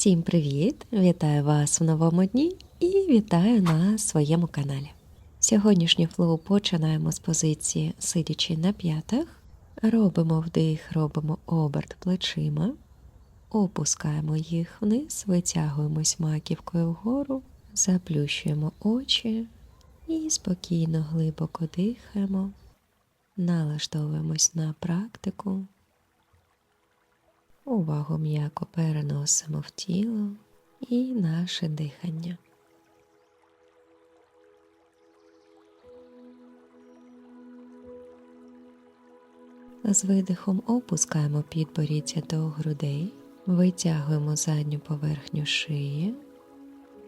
Всім привіт! Вітаю вас в новому дні і вітаю на своєму каналі. Сьогоднішнє флоу починаємо з позиції сидячи на п'ятах, робимо вдих, робимо оберт плечима, опускаємо їх вниз, витягуємось маківкою вгору, заплющуємо очі і спокійно глибоко дихаємо, налаштовуємось на практику. Увагу м'яко переносимо в тіло і наше дихання. З видихом опускаємо підборіддя до грудей, витягуємо задню поверхню шиї,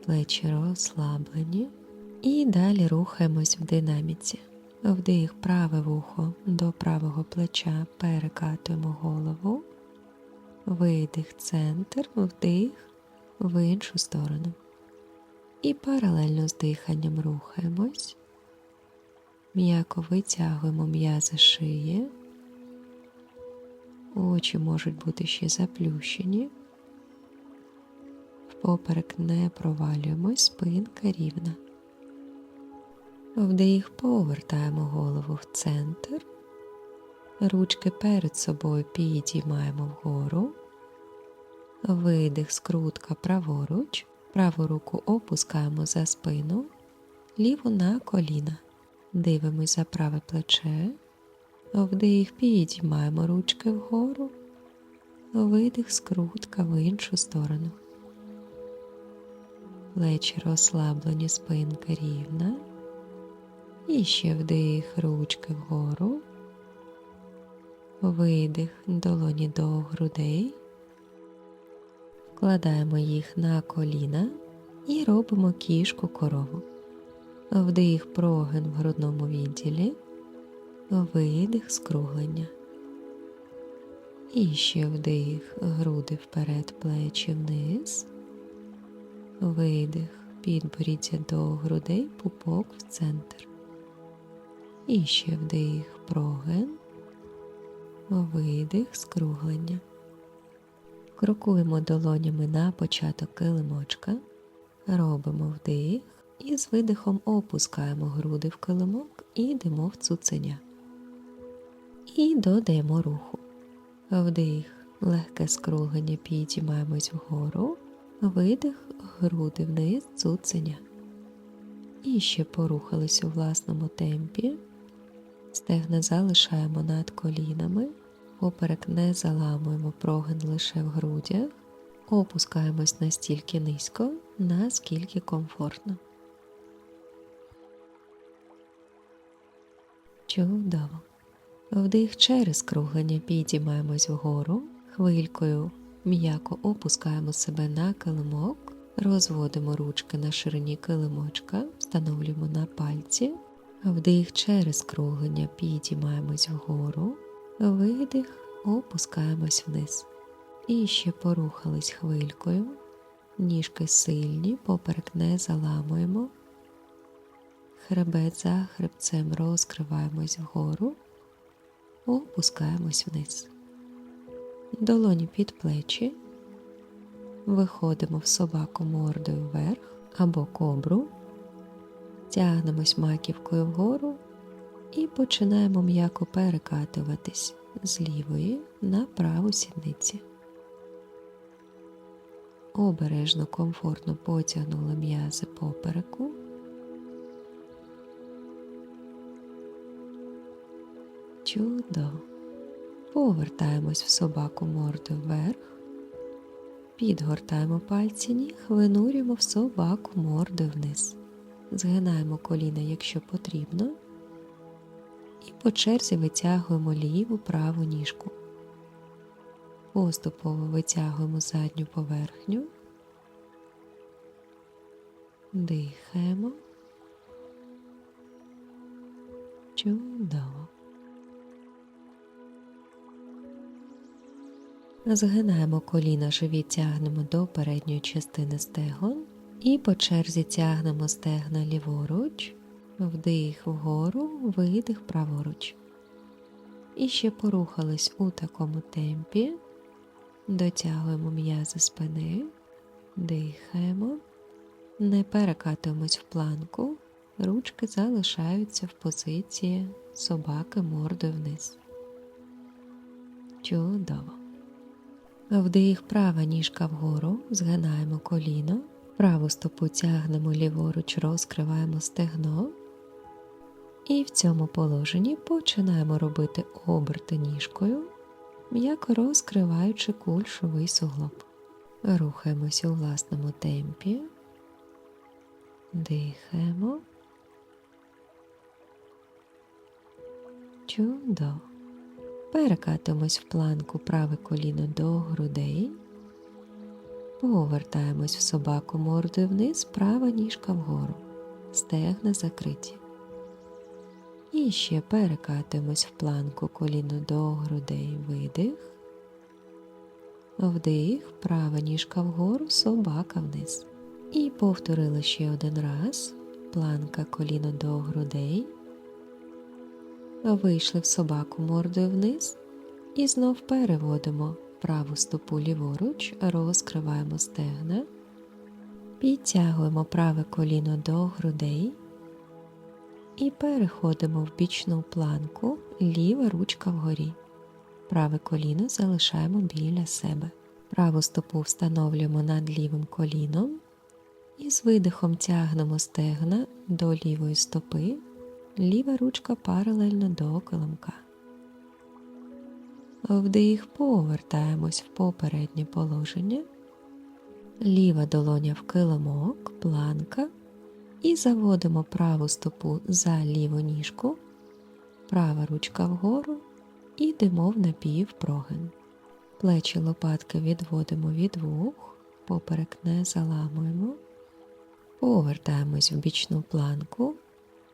плечі розслаблені і далі рухаємось в динаміці. Вдих праве вухо до правого плеча перекатуємо голову. Видих, центр, вдих в іншу сторону. І паралельно з диханням рухаємось. М'яко витягуємо м'язи шиї. Очі можуть бути ще заплющені. Впоперек не провалюємось, спинка рівна. Вдих повертаємо голову в центр. Ручки перед собою підіймаємо вгору. Видих, скрутка праворуч. Праву руку опускаємо за спину, ліву на коліна. Дивимось за праве плече. Вдих, підіймаємо ручки вгору. Видих, скрутка в іншу сторону. Плечі розслаблені, спинка рівна. І ще вдих, ручки вгору. Видих долоні до грудей, вкладаємо їх на коліна і робимо кішку корову. Вдих прогин в грудному відділі, видих скруглення. І ще вдих, груди вперед, плечі вниз, видих, підборіддя до грудей, пупок в центр. І ще вдих, прогин видих, скруглення. Крокуємо долонями на початок килимочка, робимо вдих і з видихом опускаємо груди в килимок і йдемо в цуценя. І додаємо руху. Вдих, легке скруглення, підіймаємось вгору, видих, груди вниз, цуценя. І ще порухались у власному темпі. Стегна залишаємо над колінами, поперек не заламуємо прогин лише в грудях, опускаємось настільки низько, наскільки комфортно. Чудово. Вдих через круглення підіймаємось вгору, хвилькою м'яко опускаємо себе на килимок, розводимо ручки на ширині килимочка, встановлюємо на пальці. Вдих через круглення підіймаємось вгору, видих, опускаємось вниз. І ще порухались хвилькою, ніжки сильні, поперек не заламуємо. Хребет за хребцем розкриваємось вгору, опускаємось вниз. Долоні під плечі. Виходимо в собаку мордою вверх або кобру. Тягнемось маківкою вгору і починаємо м'яко перекатуватись з лівої на праву сідниці. Обережно, комфортно потягнули м'язи попереку. Чудово. Повертаємось в собаку мордою вверх, підгортаємо пальці ніг, винурюємо в собаку мордою вниз згинаємо коліна, якщо потрібно, і по черзі витягуємо ліву праву ніжку. Поступово витягуємо задню поверхню, дихаємо. Чудово. Згинаємо коліна, живіт тягнемо до передньої частини стегон і по черзі тягнемо стегна ліворуч, вдих вгору, видих праворуч. І ще порухались у такому темпі, дотягуємо м'язи спини, Дихаємо. Не перекатуємось в планку. Ручки залишаються в позиції собаки мордою вниз. Чудово. Вдих права ніжка вгору, згинаємо коліно, праву стопу тягнемо ліворуч, розкриваємо стегно. І в цьому положенні починаємо робити оберти ніжкою, м'яко розкриваючи кульшовий суглоб. Рухаємося у власному темпі, дихаємо. Чудово. Перекатуємось в планку праве коліно до грудей. Повертаємось в собаку мордою вниз, права ніжка вгору, стегна закриті. І ще перекатуємось в планку коліно до грудей, видих. Вдих, права ніжка вгору, собака вниз. І повторили ще один раз. Планка коліно до грудей. Вийшли в собаку мордою вниз. І знов переводимо праву стопу ліворуч, розкриваємо стегна, підтягуємо праве коліно до грудей і переходимо в бічну планку, ліва ручка вгорі. Праве коліно залишаємо біля себе. Праву стопу встановлюємо над лівим коліном і з видихом тягнемо стегна до лівої стопи, ліва ручка паралельно до килимка. Вдих повертаємось в попереднє положення, ліва долоня в килимок, планка, і заводимо праву стопу за ліву ніжку, права ручка вгору і йдемо в напівпрогин. Плечі лопатки відводимо від вух, поперек не заламуємо, повертаємось в бічну планку,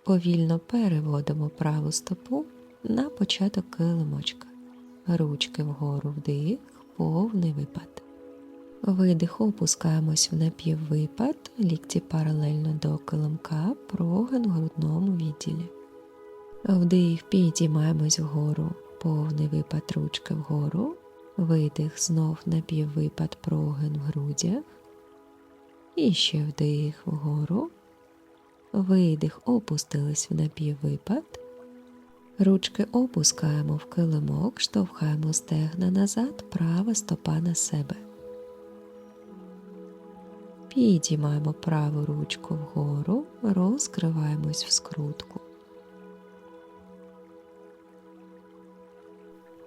повільно переводимо праву стопу на початок килимочка. Ручки вгору вдих, повний випад. Видих опускаємось в напіввипад, лікті паралельно до килимка, прогин в грудному відділі. Вдих, підіймаємось вгору, повний випад ручки вгору, видих, знов напіввипад, прогин в грудях. І ще вдих вгору, видих, опустились в напіввипад. Ручки опускаємо в килимок, штовхаємо стегна назад, права стопа на себе. Підіймаємо праву ручку вгору, розкриваємось в скрутку.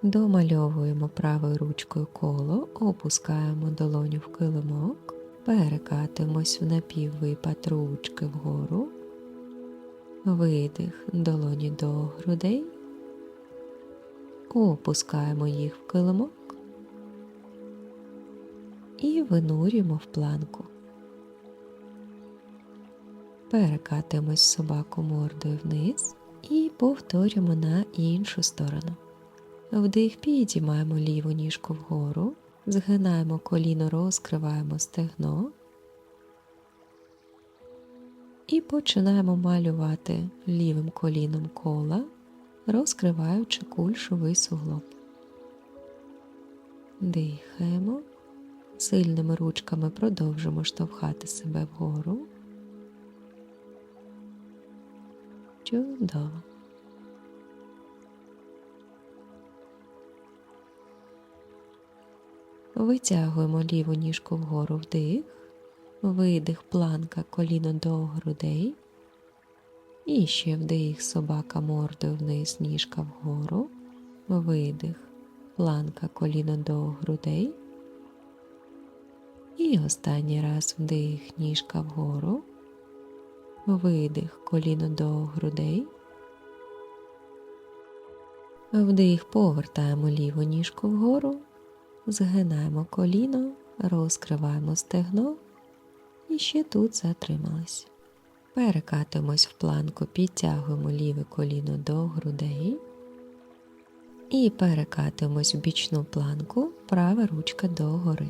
Домальовуємо правою ручкою коло, опускаємо долоню в килимок, перекатуємось в напіввипад ручки вгору, видих долоні до грудей, опускаємо їх в килимок і винурюємо в планку. Перекатуємось собаку мордою вниз і повторюємо на іншу сторону. Вдих підіймаємо ліву ніжку вгору, згинаємо коліно, розкриваємо стегно і починаємо малювати лівим коліном кола, розкриваючи кульшовий суглоб. Дихаємо, сильними ручками продовжимо штовхати себе вгору. Чудово. Витягуємо ліву ніжку вгору вдих, видих, планка коліно до грудей. І ще вдих, собака мордою вниз, ніжка вгору, видих, планка коліно до грудей. І останній раз вдих, ніжка вгору, видих, коліно до грудей. Вдих, повертаємо ліву ніжку вгору, згинаємо коліно, розкриваємо стегно і ще тут затримались. Перекатуємось в планку, підтягуємо ліве коліно до грудей і перекатуємось в бічну планку, права ручка догори.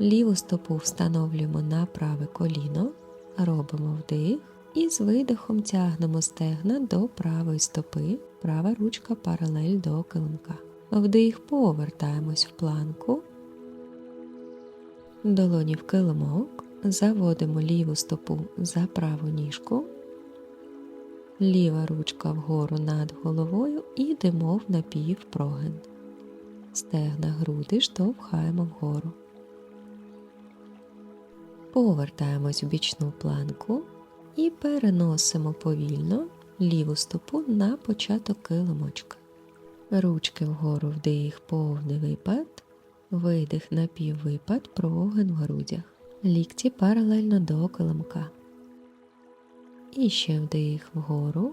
Ліву стопу встановлюємо на праве коліно, робимо вдих і з видихом тягнемо стегна до правої стопи, права ручка паралель до килимка. Вдих повертаємось в планку, долоні в килимок, заводимо ліву стопу за праву ніжку, ліва ручка вгору над головою і йдемо в напівпрогин. Стегна груди штовхаємо вгору. Повертаємось в бічну планку і переносимо повільно ліву стопу на початок килимочка. Ручки вгору вдих, повний випад, видих напіввипад, прогин в грудях. Лікті паралельно до килимка. І ще вдих вгору,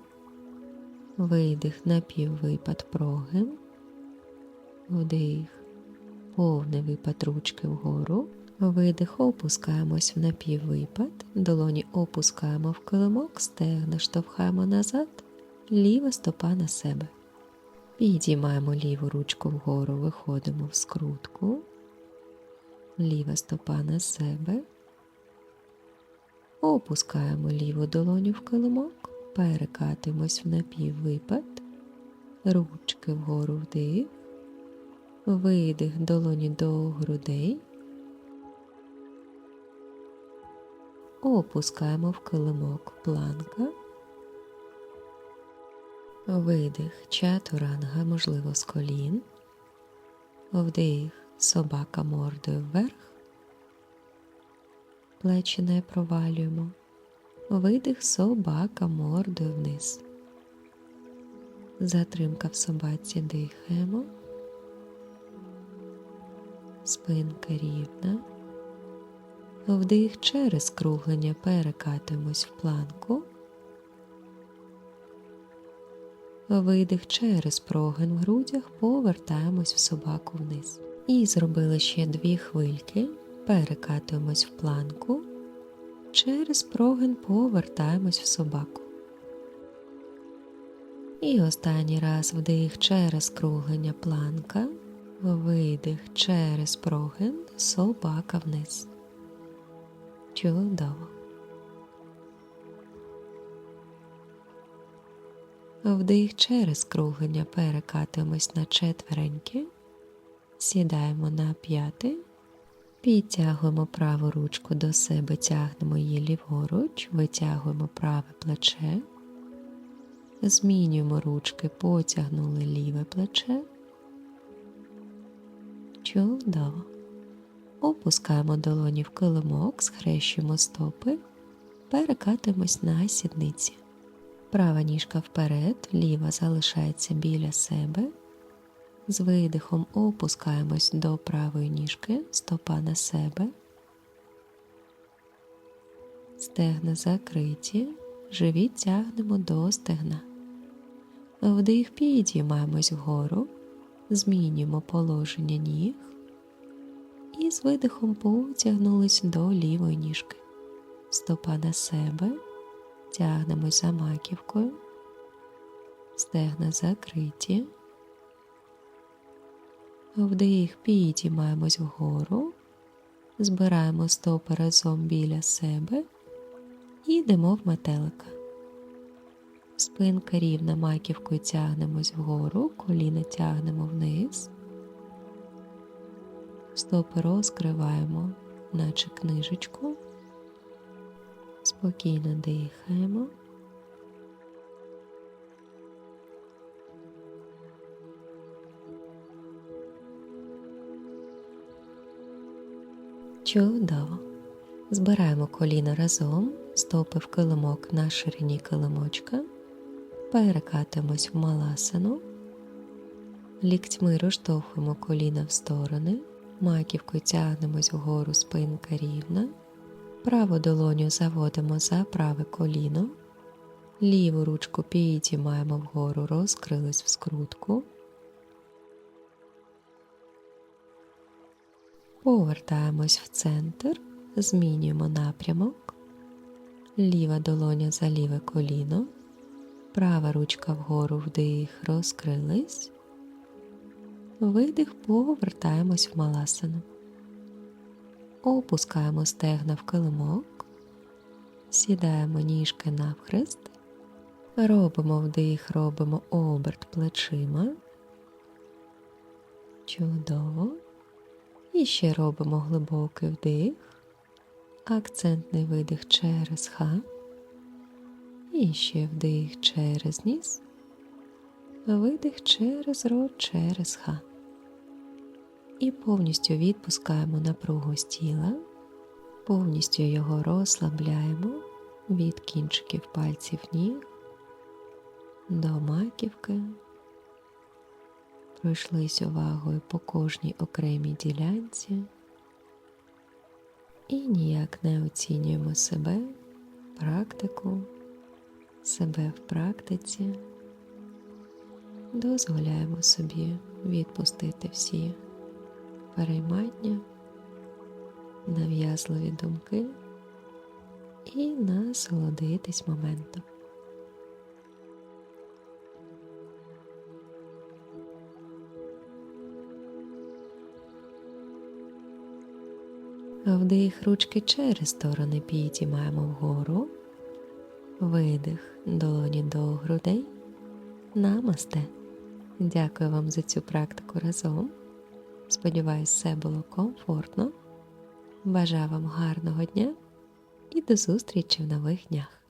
видих напіввипад, прогин, вдих, повний випад ручки вгору. Видих, опускаємось в напіввипад, долоні опускаємо в килимок, стегна штовхаємо назад, ліва стопа на себе. Підіймаємо ліву ручку вгору, виходимо в скрутку, ліва стопа на себе, опускаємо ліву долоню в килимок, перекатимось в напіввипад, ручки вгору вдих, видих долоні до грудей. Опускаємо в килимок планка, видих. Чатуранга, можливо, з колін, вдих. Собака мордою вверх, плечі не провалюємо, видих. Собака мордою вниз. Затримка в собаці. Дихаємо, спинка рівна. Вдих через круглення перекатуємось в планку, видих через прогин в грудях, повертаємось в собаку вниз. І зробили ще дві хвильки, перекатуємось в планку, через прогин повертаємось в собаку. І останній раз вдих через круглення планка, видих через прогин, собака вниз. Чудово. Вдих через круглення перекатуємось на четвереньки, сідаємо на п'яти, підтягуємо праву ручку до себе, тягнемо її ліворуч, витягуємо праве плече, змінюємо ручки, потягнули ліве плече. Чудово. Опускаємо долоні в килимок, схрещуємо стопи, перекатуємось на сідниці. Права ніжка вперед, ліва залишається біля себе. З видихом опускаємось до правої ніжки, стопа на себе. Стегна закриті, живіт тягнемо до стегна. Вдих підіймаємось вгору, змінюємо положення ніг і з видихом потягнулись до лівої ніжки. Стопа на себе, тягнемось за маківкою, стегна закриті. Вдих підіймаємось вгору, збираємо стопи разом біля себе і йдемо в метелика. Спинка рівна маківкою тягнемось вгору, коліна тягнемо вниз стопи розкриваємо, наче книжечку, спокійно дихаємо. Чудово. Збираємо коліна разом, стопи в килимок на ширині килимочка, перекатимось в маласану, ліктьми розштовхуємо коліна в сторони. Маківкою тягнемось вгору спинка рівна, праву долоню заводимо за праве коліно, ліву ручку підіймаємо вгору, розкрились в скрутку, повертаємось в центр, змінюємо напрямок, ліва долоня за ліве коліно, права ручка вгору вдих, розкрились. Видих, повертаємось в маласану. Опускаємо стегна в килимок, сідаємо ніжки навхрест, робимо вдих, робимо оберт плечима. Чудово. І ще робимо глибокий вдих, акцентний видих через ха. І ще вдих через ніс, видих через рот через ха. І повністю відпускаємо напругу з тіла, повністю його розслабляємо від кінчиків пальців ніг до маківки. Пройшлись увагою по кожній окремій ділянці і ніяк не оцінюємо себе, практику, себе в практиці. Дозволяємо собі відпустити всі переймання, нав'язливі думки і насолодитись моментом. Вдих ручки через сторони підіймаємо вгору, видих долоні до грудей. Намасте. Дякую вам за цю практику разом. Сподіваюсь, все було комфортно. Бажаю вам гарного дня і до зустрічі в нових днях.